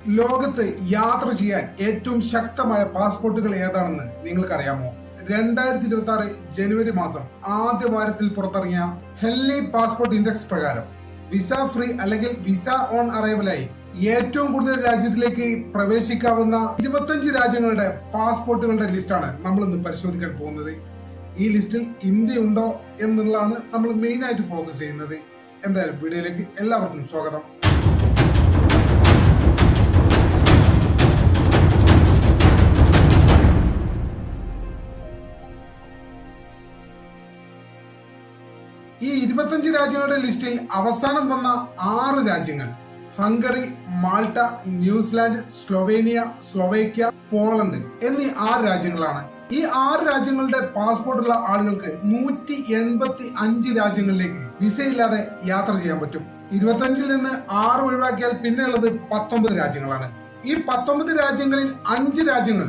ലോകത്ത് യാത്ര ചെയ്യാൻ ഏറ്റവും ശക്തമായ പാസ്പോർട്ടുകൾ ഏതാണെന്ന് നിങ്ങൾക്കറിയാമോ? രണ്ടായിരത്തി ഇരുപത്തി ആറ് ജനുവരി മാസം ആദ്യ വാരത്തിൽ പുറത്തിറങ്ങിയ ഹെല്ലി പാസ്പോർട്ട് ഇൻഡെക്സ് പ്രകാരം വിസ ഫ്രീ അല്ലെങ്കിൽ വിസ ഓൺ അറൈവലായി ഏറ്റവും കൂടുതൽ രാജ്യത്തിലേക്ക് പ്രവേശിക്കാവുന്ന ഇരുപത്തഞ്ച് രാജ്യങ്ങളുടെ പാസ്പോർട്ടുകളുടെ ലിസ്റ്റാണ് നമ്മൾ ഇന്ന് പരിശോധിക്കാൻ പോകുന്നത്. ഈ ലിസ്റ്റിൽ ഇന്ത്യ ഉണ്ടോ എന്നുള്ളതാണ് നമ്മൾ മെയിൻ ആയിട്ട് ഫോക്കസ് ചെയ്യുന്നത്. എന്തായാലും വീഡിയോയിലേക്ക് എല്ലാവർക്കും സ്വാഗതം. ഈ ഇരുപത്തഞ്ച് രാജ്യങ്ങളുടെ ലിസ്റ്റിൽ അവസാനം വന്ന ആറ് രാജ്യങ്ങൾ. Hungary Malta New Zealand Slovenia Slovakia Poland എന്നീ ആറ് രാജ്യങ്ങളാണ്. ഈ ആറ് രാജ്യങ്ങളുടെ പാസ്പോർട്ടുള്ള ആളുകൾക്ക് നൂറ്റി എൺപത്തി അഞ്ച് രാജ്യങ്ങളിലേക്ക് വിസയില്ലാതെ യാത്ര ചെയ്യാൻ പറ്റും. ഇരുപത്തഞ്ചിൽ നിന്ന് ആറ് ഒഴിവാക്കിയാൽ പിന്നെയുള്ളത് പത്തൊമ്പത് രാജ്യങ്ങളാണ്. ഈ പത്തൊമ്പത് രാജ്യങ്ങളിൽ അഞ്ച് രാജ്യങ്ങൾ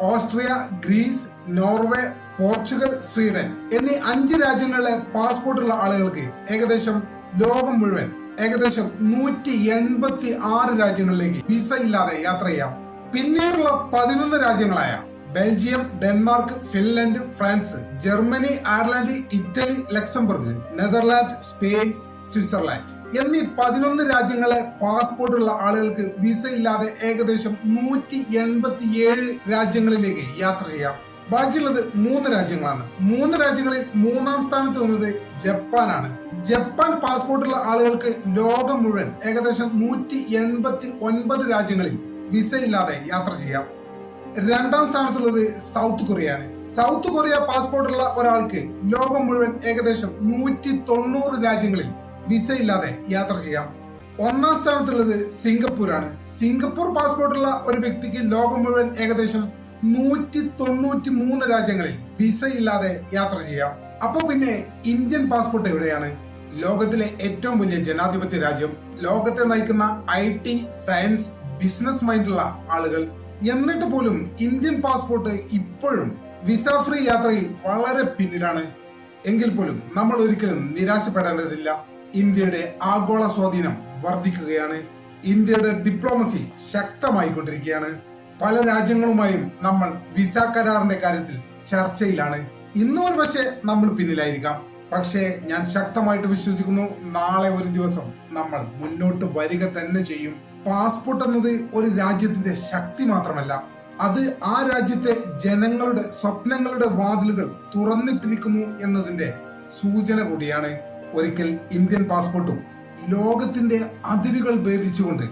Austria Greece Norway Portugal Sweden എന്നീ അഞ്ച് രാജ്യങ്ങളിലെ പാസ്പോർട്ടുള്ള ആളുകൾക്ക് ഏകദേശം ലോകം മുഴുവൻ ഏകദേശം നൂറ്റി എൺപത്തി ആറ് രാജ്യങ്ങളിലേക്ക് വിസ ഇല്ലാതെ യാത്ര ചെയ്യാം. പിന്നീടുള്ള പതിനൊന്ന് രാജ്യങ്ങളായ Belgium Denmark Finland France Germany Ireland Italy Luxembourg Netherland Spain Switzerland എന്നീ പതിനൊന്ന് രാജ്യങ്ങളെ പാസ്പോർട്ടുള്ള ആളുകൾക്ക് വിസ ഇല്ലാതെ ഏകദേശം നൂറ്റി എൺപത്തി ഏഴ് രാജ്യങ്ങളിലേക്ക് യാത്ര ചെയ്യാം. ബാക്കിയുള്ളത് മൂന്ന് രാജ്യങ്ങളാണ്. മൂന്ന് രാജ്യങ്ങളിൽ മൂന്നാം സ്ഥാനത്ത് വന്നത് ജപ്പാനാണ്. ജപ്പാൻ പാസ്പോർട്ടുള്ള ആളുകൾക്ക് ലോകം മുഴുവൻ ഏകദേശം നൂറ്റി എൺപത്തി ഒൻപത് രാജ്യങ്ങളിൽ വിസ ഇല്ലാതെ യാത്ര ചെയ്യാം. രണ്ടാം സ്ഥാനത്തുള്ളത് സൗത്ത് കൊറിയയാണ്. സൗത്ത് കൊറിയ പാസ്പോർട്ടുള്ള ഒരാൾക്ക് ലോകം മുഴുവൻ ഏകദേശം നൂറ്റി തൊണ്ണൂറ് രാജ്യങ്ങളിൽ വിസ ഇല്ലാതെ യാത്ര ചെയ്യാം. ഒന്നാം സ്ഥാനത്തുള്ളത് സിംഗപ്പൂരാണ്. സിംഗപ്പൂർ പാസ്പോർട്ടുള്ള ഒരു വ്യക്തിക്ക് ലോകം മുഴുവൻ ഏകദേശം നൂറ്റി തൊണ്ണൂറ്റി മൂന്ന് രാജ്യങ്ങളിൽ വിസ ഇല്ലാതെ യാത്ര ചെയ്യാം. അപ്പൊ പിന്നെ ഇന്ത്യൻ പാസ്പോർട്ട് എവിടെയാണ്? ലോകത്തിലെ ഏറ്റവും വലിയ ജനാധിപത്യ രാജ്യം ലോകത്തെ നയിക്കുന്ന ഐ ടി സയൻസ് ബിസിനസ് മൈൻഡുള്ള ആളുകൾ. എന്നിട്ട് പോലും ഇന്ത്യൻ പാസ്പോർട്ട് ഇപ്പോഴും വിസ ഫ്രീ യാത്രയിൽ വളരെ പിന്നിലാണ്. എങ്കിൽ പോലും നമ്മൾ ഒരിക്കലും നിരാശപ്പെടേണ്ടതില്ല. ഇന്ത്യയുടെ ആഗോള സ്വാധീനം വർദ്ധിക്കുകയാണ്. ഇന്ത്യയുടെ ഡിപ്ലോമസി ശക്തമായിക്കൊണ്ടിരിക്കുകയാണ്. പല രാജ്യങ്ങളുമായും നമ്മൾ വിസ കരാറിന്റെ കാര്യത്തിൽ ചർച്ചയിലാണ്. ഇന്നും ഒരു പക്ഷേ നമ്മൾ പിന്നിലായിരിക്കാം. പക്ഷേ ഞാൻ ശക്തമായിട്ട് വിശ്വസിക്കുന്നു നാളെ ഒരു ദിവസം നമ്മൾ മുന്നോട്ട് വരിക തന്നെ ചെയ്യും. പാസ്പോർട്ട് എന്നത് ഒരു രാജ്യത്തിന്റെ ശക്തി മാത്രമല്ല. അത് ആ രാജ്യത്തെ ജനങ്ങളുടെ സ്വപ്നങ്ങളുടെ വാതിലുകൾ തുറന്നിട്ടിരിക്കുന്നു എന്നതിന്റെ സൂചന കൂടിയാണ്. ഒരിക്കൽ ഇന്ത്യൻ പാസ്പോർട്ടും ലോകത്തിന്റെ അതിരുകൾ ഭേദിച്ചുകൊണ്ട്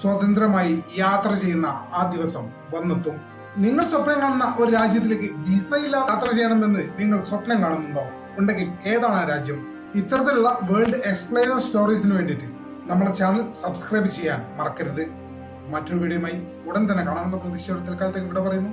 സ്വതന്ത്രമായി യാത്ര ചെയ്യുന്ന ആ ദിവസം വന്നെത്തും. നിങ്ങൾ സ്വപ്നം കാണുന്ന ഒരു രാജ്യത്തിലേക്ക് വിസയില്ലാതെ യാത്ര ചെയ്യണമെന്ന് നിങ്ങൾ സ്വപ്നം കാണുന്നുണ്ടോ? ഉണ്ടെങ്കിൽ ഏതാണ് ആ രാജ്യം? ഇത്തരത്തിലുള്ള വേൾഡ് എക്സ്പ്ലെയിനർ സ്റ്റോറീസിന് വേണ്ടിയിട്ട് നമ്മുടെ ചാനൽ സബ്സ്ക്രൈബ് ചെയ്യാൻ മറക്കരുത്. മറ്റൊരു വീഡിയോയുമായി ഉടൻ തന്നെ കാണാമെന്ന പ്രതീക്ഷയോടെ തൽക്കാലത്തേക്ക് ഇവിടെ പറയുന്നു.